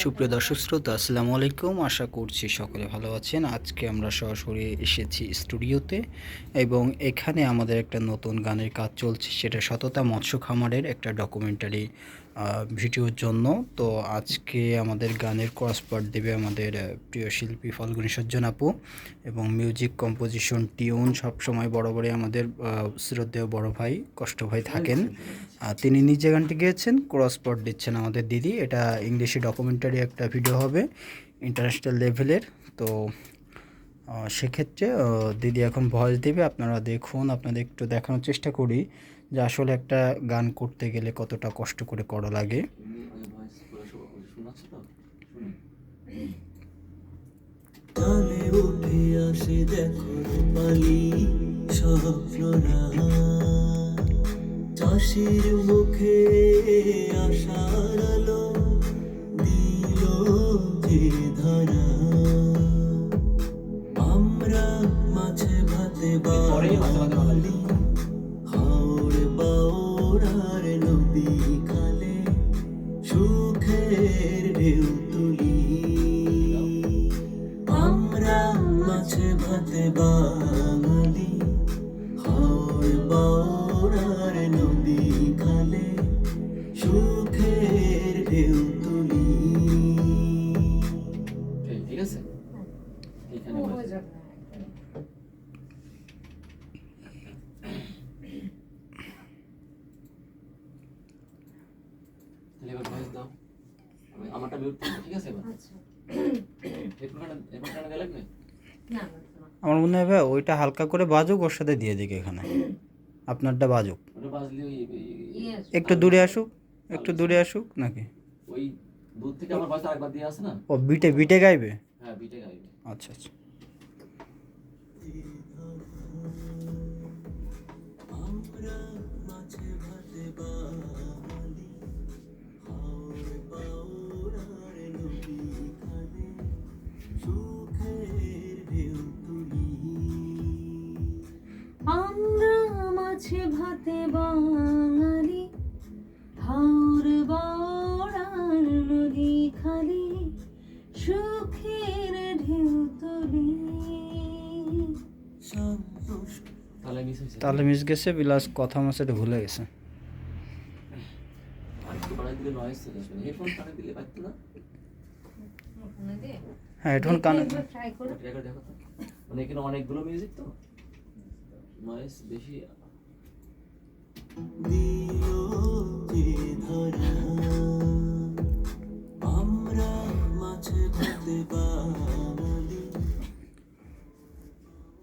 সুপ্রিয় দর্শক শ্রোতা আসসালামু আলাইকুম। আশা করছি সকলে ভালো আছেন। আজকে আমরা সরাসরি এসেছি স্টুডিওতে এবং এখানে আমাদের একটা নতুন গানের কাজ চলছে। সেটা সততা মৎস্য খামারের একটা ডকুমেন্টারি ভিডিওর জন্য। তো আজকে আমাদের গানের ক্রসপার্ট দেবে আমাদের প্রিয় শিল্পী ফলগুনি সজ্জন আপু এবং মিউজিক কম্পোজিশন টিউন সবসময় বরাবরই আমাদের শ্রদ্ধেয় বড় ভাই, কষ্ট ভাই থাকেন। তিনি নিজে গানটি গেয়েছেন ক্রসপার্ট দিচ্ছেন আমাদের দিদি। এটা ইংলিশে ডকুমেন্টারি একটা ভিডিও হবে ইন্টারন্যাশনাল লেভেলের। তো সেক্ষেত্রে দিদি এখন ভয়েস দেবে। আপনারা দেখুন, আপনাদের একটু দেখানোর চেষ্টা করি। যে আসলে একটা গান করতে গেলে কতটা কষ্ট করে করা লাগে। কালে উঠে আসে দেখো রূপালি স্বপ্নরা চাষির মুখে আশার আলো দিল যে ধারা। আমরা মাছে ভাতে বাঙালি। ভয়েস দাও। আমি আমারটা মিউট ঠিক আছে এবার? হেডফোন হেডফোন কানে দেওয়া লাগবে আমার মনে হয় ভাই ওইটা হালকা করে বাজুক ওর সাথে দিয়ে দিকে এখানে। আপনারটা বাজুক। ওই- একটু দূরে আসুক একটু দূরে আসুক নাকি? ওই দূর থেকে আমার ভয়েস আরেকবার দিয়ে আসে না? ও বিটে বিটে গাইবে? হ্যাঁ বিটে গাইবে। আচ্ছা আচ্ছা। আমরা মাছে ভাতে বাঙালি ভাতে বাঙালি হাওর নদী খালি সুখের ঢেউ তুলি। তাহলে মিস গেছে বিলাস কথা মাসে ভুলে গেছে। হ্যাঁ হেডফোন কানে। মানে অনেকগুলো মিউজিক তো? নয়েজ বেশি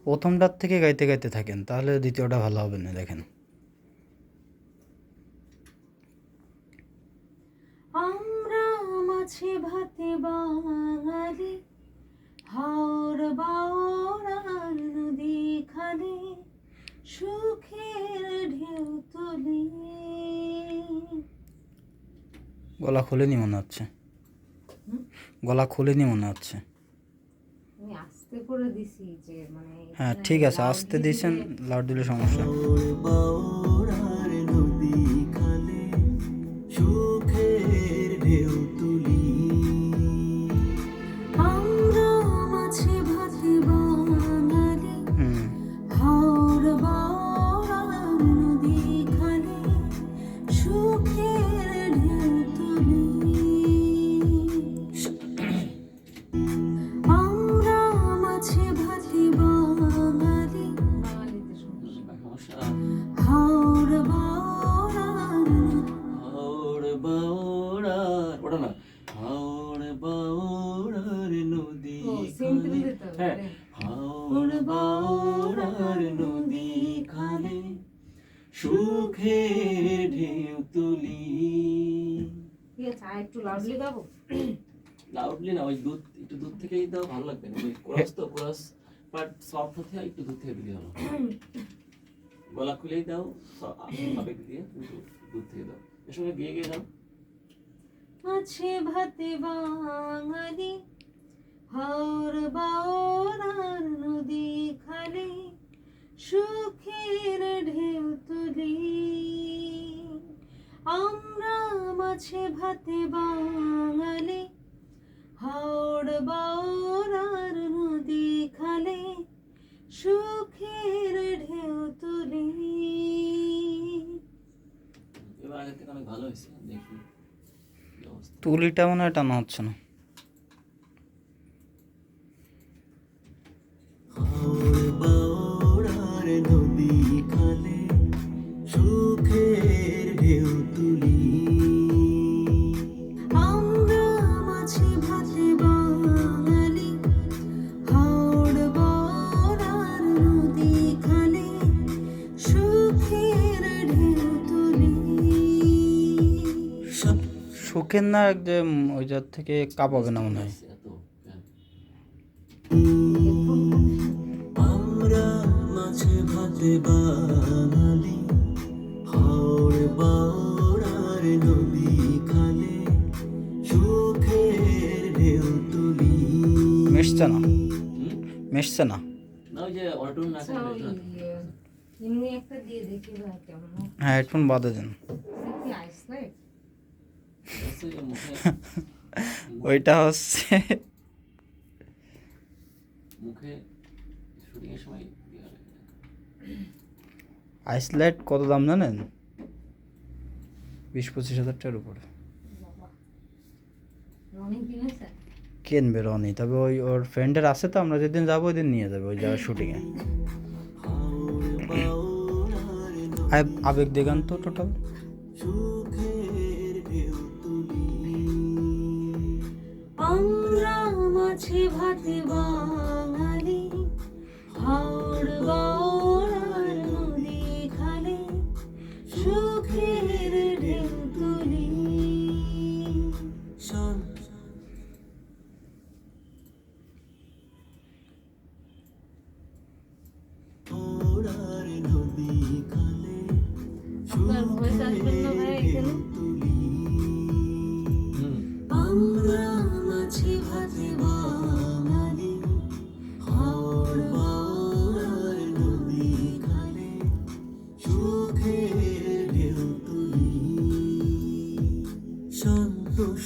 প্রথমটার থেকে গাইতে গাইতে থাকেন তাহলে দ্বিতীয়টা ভালো হবে না দেখেন আমরা মাছে ভাতে বাঙালি হাওর বাওড়ার নদী খালি সুখের ঢেউ তুলি গলা খুলেনি মনে হচ্ছে। গলা খুলেনি মনে হচ্ছে। আমি আস্তে করে দিছি যে মানে হ্যাঁ ঠিক আছে আসতে দিয়েছেন লাউড দিলে সমস্যা। হতে হয় একটু দূর থেকে দিলে ভালো গলা খুলেই দাও আবেগ দিয়ে দূর থেকে দাও। এর সঙ্গে গিয়ে গিয়ে দাও। মাছে ভাতে বাঙালি, হাওর বাওড়ার নদী খালি, সুখের ঢেউ তুলি। আমরা মাছে ভাতে বাঙালি বাওরার নদী খালে সুখের ঢেউ তুলি। এবার আগের থেকে অনেক ভালো হয়েছে দেখি। তুলিটা মনে হয় টানা হচ্ছে না। সুখের না একদম ওই জাত থেকে কাঁপাবে না মনে হয়? আমরা মাঝে ভাতে বাঙালি হাওড় বাওড়ার নদী খালে সুখের ঢেউ তুলি। মিশছে না? মিশছে না? না ওই যে অটোন না? ওই, এমনি একটা দিয়ে দেখি ভাই কেমন হয়। হ্যাঁ হেডফোন বাদে দেন এটা কি আইসলাইট মুখে ওইটা হচ্ছে মুখে শুটিং এর সময় আইসলাইট কত দাম জানেন? বিশ পঁচিশ হাজার টাকার উপরে। কিনবে রনি তবে ওই ওর ফ্রেন্ডের আছে তো আমরা যেদিন যাব ওই দিন নিয়ে যাবে ওই জায়গায় শুটিংয়ে আবেগ দেগান তো টোটাল মাঝে ভাতে বাঙালি হাওড়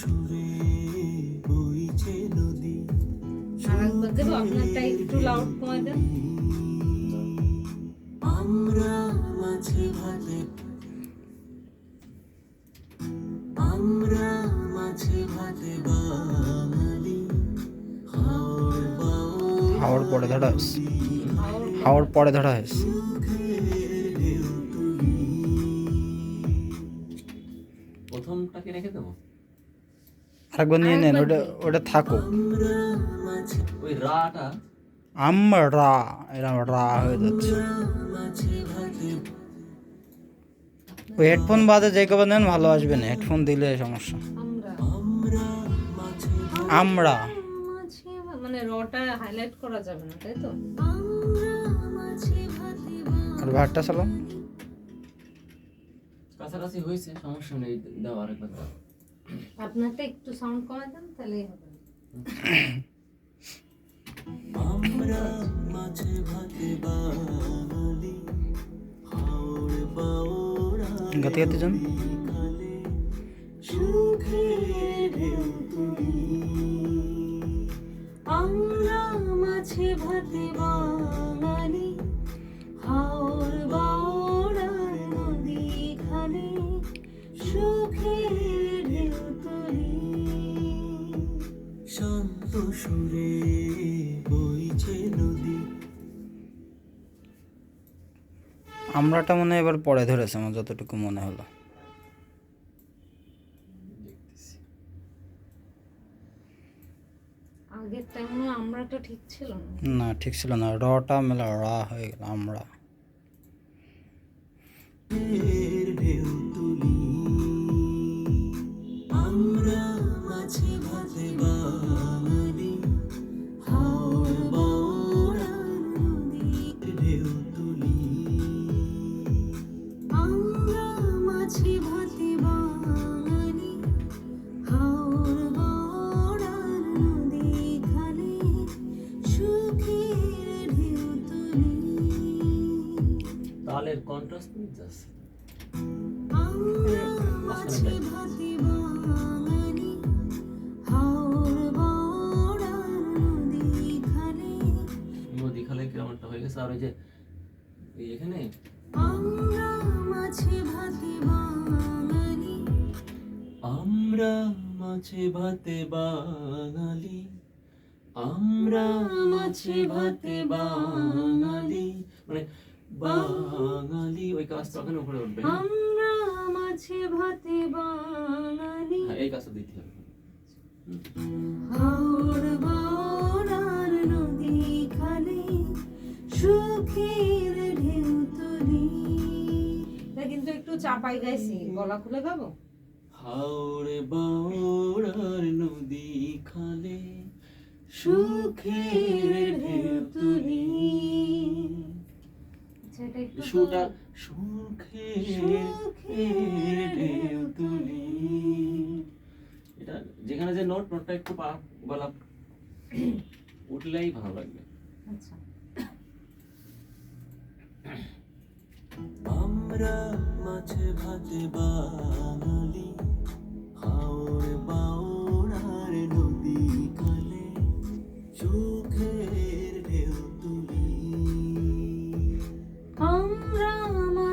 সুরে বইছে নদী আর দেবো আপনারটা একটু লাউড কমাই দেন। আমরা মাঝে ভাতে আমরা মাঝে ভাতে বাঙালি। হাওড় পরে ধরা হয়েছে। হাওয়ার পরে ধরা হয়েছে। প্রথমটাকে রেখে দেবো? আরেকবার নিয়ে নেন ওটা ওটা থাকুক। ওই রাটা? আমরা এরম রা হয়ে যাচ্ছে। ওই হেডফোন বাদে যে কবে নেন ভালো আসবে না। হেডফোন দিলে সমস্যা। আমরা মানে রটা হাইলাইট করা যাবে না তাই তো? আর ভাতটা চালাও। কাছাকাছি হয়েছে সমস্যা নেই দাও আরেকবার আপনারটা একটু সাউন্ড কমাই দেন তাহলেই হবে। আমরা মাঝে ভাতে বাঙালি হাওড় বাওড়া গাতে গাতে যান। আমরাটা মনে হয় এবার পরে ধরেছে আমার যতটুকু মনে হলো। আগের টাইমে আমরাটা ঠিক ছিল না? না ঠিক ছিল না। রটা মেলা রা হয়ে গেল আমরা। কালারের কন্ট্রাস্ট যাচ্ছে কেমনটা হয়ে গেছে? আর ওই যে এখানে? আমরা মাছে ভাতে বাঙালি। আমরা মাছে ভাতে বাঙালি। মানে বাঙালি। ওই কাজটা ওখানে উপরে উঠবে। আমরা মাছে ভাতে বাঙালি। হ্যাঁ এই কাজটা দিতে হবে। হাওড় বাওড়ার নদী খালে সুখের ঢেউ এটা কিন্তু একটু চাপাই গাইছি গলা খুলে গাবো? হাওড়ে বাওড়ার নদী খালে সুখের ঢেউ তুলি। একটু সুটা সুখের সুখের ঢেউ তুলি। এটা যেখানে যে নোট নোটটা একটু পা উঠলেই ভালো লাগবে। আচ্ছা। আমরা মাছে ভাতে বাঙালি হাওড় বাওড়ার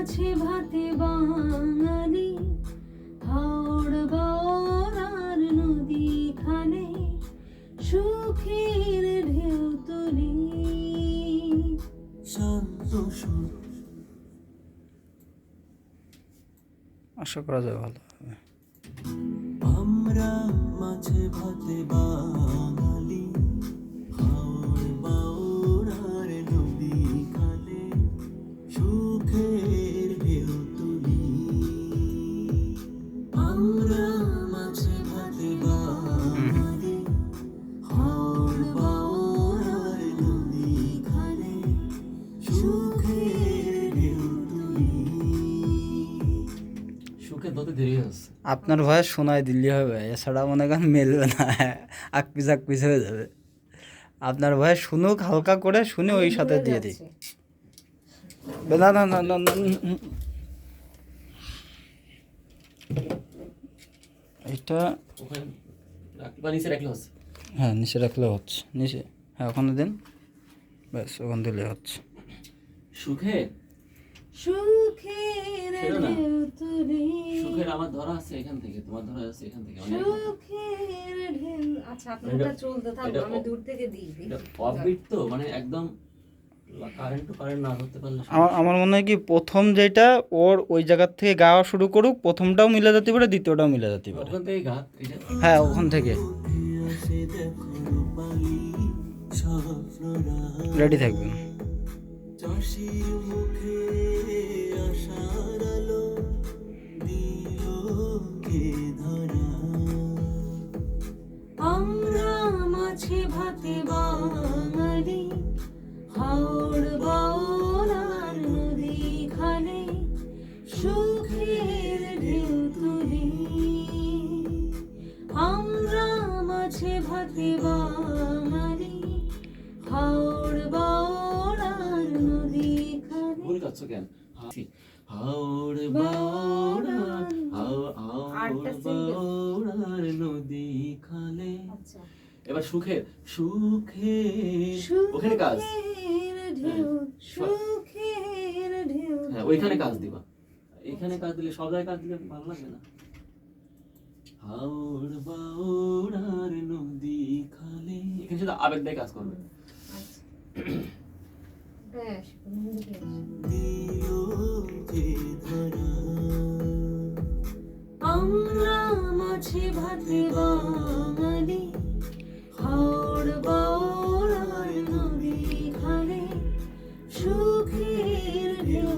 মাছে ভাতে বাঙালি। হাওড় বাওড়ার নদী খালে সুখের ঢেউ সুর আশা করা যায় ভালো হবে। আমরা মাঝে ভাতে বাঙালি। আপনার ভয়ে শোনায় দিল্লি হবে এছাড়া মনে করেন মেলবে না আক পিস আক পিস হয়ে যাবে। আপনার ভয়ে শুনুক হালকা করে শুনে ওই সাথে দিয়ে দিই। না না না না। এটা নিচে রাখলে হচ্ছে। হ্যাঁ নিচে রাখলে হচ্ছে নিচে। হ্যাঁ ওখানে দিন। ব্যাস ওখান দিলে হচ্ছে। সুখে? সুখের আমার ধরা আছে এখান থেকে তোমার ধরা আছে এখান থেকে অনেক সুখের আচ্ছা আপনার চলতে থাকবে আমি দূর থেকে দিই দিই। অফবিট তো মানে একদম আমার মনে হয় কি প্রথম যেটা ওর ওই জায়গার থেকে গাওয়া শুরু করুক প্রথমটাও মিলে যেতে পারে দ্বিতীয়টাও মিলে যেতে পারে। হ্যাঁ ওখান থেকে। রেডি থাকবেন কে ধরা আমরা মাছে ভাতে বাঙালি হাওড় বাওড়ার নদী খালে সুখের ঢেউ তুলি আমরা মাছে ভাতে বাঙালি হাওড় বাওড়ার নদী খালে ভুল কেন। হাওড় হাও- বাওড়ার নদী খালে। আচ্ছা। এবার সুখের সুখের ওখানে কাজ। সুখের ঢেউ। হ্যাঁ ওইখানে কাজ দিবা। এখানে কাজ দিলে সব জায়গায় কাজ দিলে ভালো লাগবে না? হাওড় বাওড়ার নদী খালে। এখানে শুধু আবেগ দিয়ে কাজ করবে। আচ্ছা? দিও যে ধরা। আমরা মাছে ভাতে বাঙালি। হাওড় খালে সুখের ঢেউ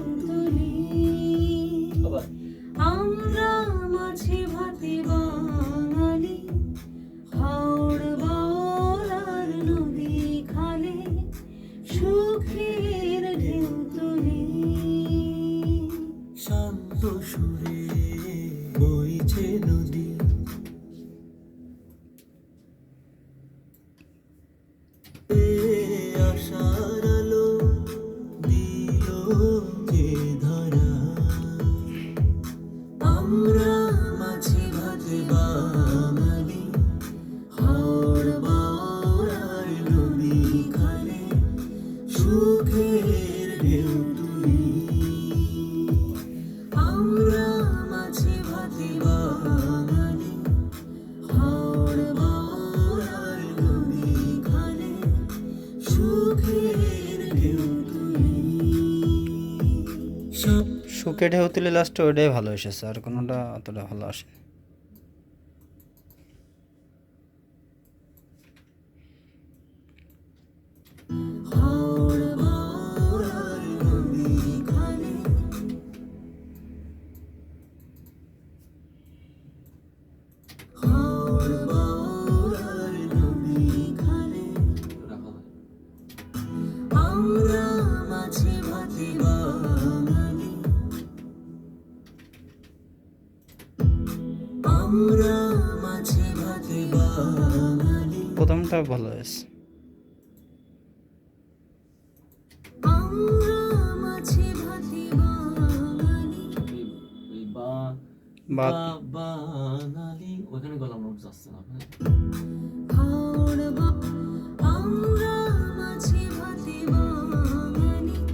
লাস্টে ওইটাই ভালো এসেছে আর কোনোটা অতটা ভালো আসেনি।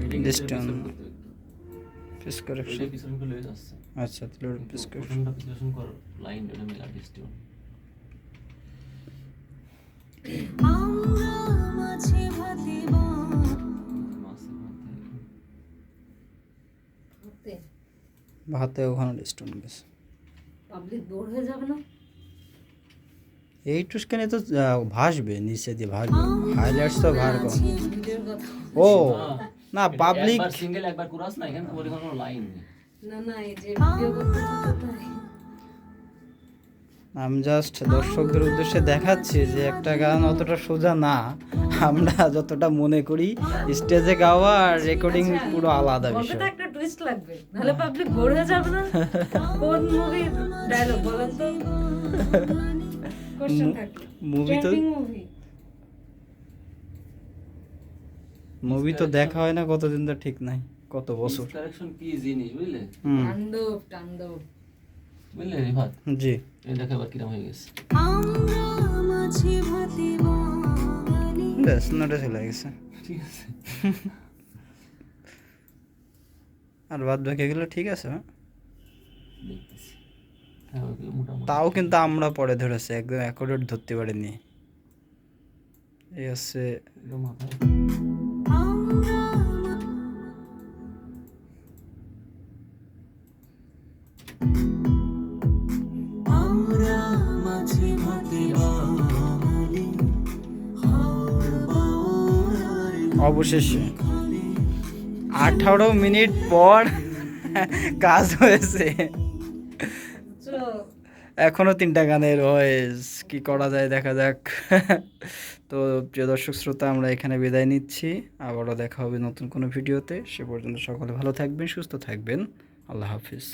এটাকে Distance. পিছনে করতে একটু। প্রেসক্রিপশন ওইটা পিছনে করলে হয়ে যাচ্ছে। আচ্ছা তাহলে কিন্তু প্রেসক্রিপশন প্রথমটা বিশ্লেষণ কর লাইন ওটা মেলা মাঝে ভাতে ওখানে স্টোন গেছে। পাবলিক বোর হয়ে যাবে না? এই টুসকানি তো ভাসবে নিচে দিয়ে ভাসবে। হাইলাইটস তো ভার কম। ও না পাবলিক সিঙ্গেল একবার কুরাস না এখানে লাইন না না এই যে ভিডিও করতে আমি জাস্ট দর্শকদের উদ্দেশ্যে দেখাচ্ছি যে একটা গান অতটা সোজা না। আমরা যতটা মনে করি স্টেজে গাওয়া আর রেকর্ডিং পুরো আলাদা বিষয়। একটা টুইস্ট লাগবে। নাহলে পাবলিক বোর হয়ে যাবে না। কোন মুভির ডায়লগ বলেন তো? কোশ্চেন থাকে। মুভি তো মুভি তো দেখা হয় না কতদিন তো ঠিক নাই কত বছর। কি জিনিস বুঝলে? হুম। তাণ্ডব তাণ্ডব। বুঝলে রিফাত? জি। এই দেখো এবার কিরম হয়ে গেছে। ভাতে ব্যাস নোটে চলে গেছে। ঠিক আছে। আর বাদ বাকি এগুলো ঠিক আছে হ্যাঁ? তাও কিন্তু আমরা পরে ধরেছি একদম অ্যাকোরেট ধরতে পারিনি। এই হচ্ছে অবশেষে। আঠারো মিনিট পর কাজ হয়েছে। চলো এখনও তিনটা গানের ভয়েস কি করা যায় দেখা যাক। তো প্রিয় দর্শক শ্রোতা, আমরা এখানে বিদায় নিচ্ছি। আবারও দেখা হবে নতুন কোনো ভিডিওতে। সে পর্যন্ত সকলে ভালো থাকবেন, সুস্থ থাকবেন। আল্লাহ হাফিজ।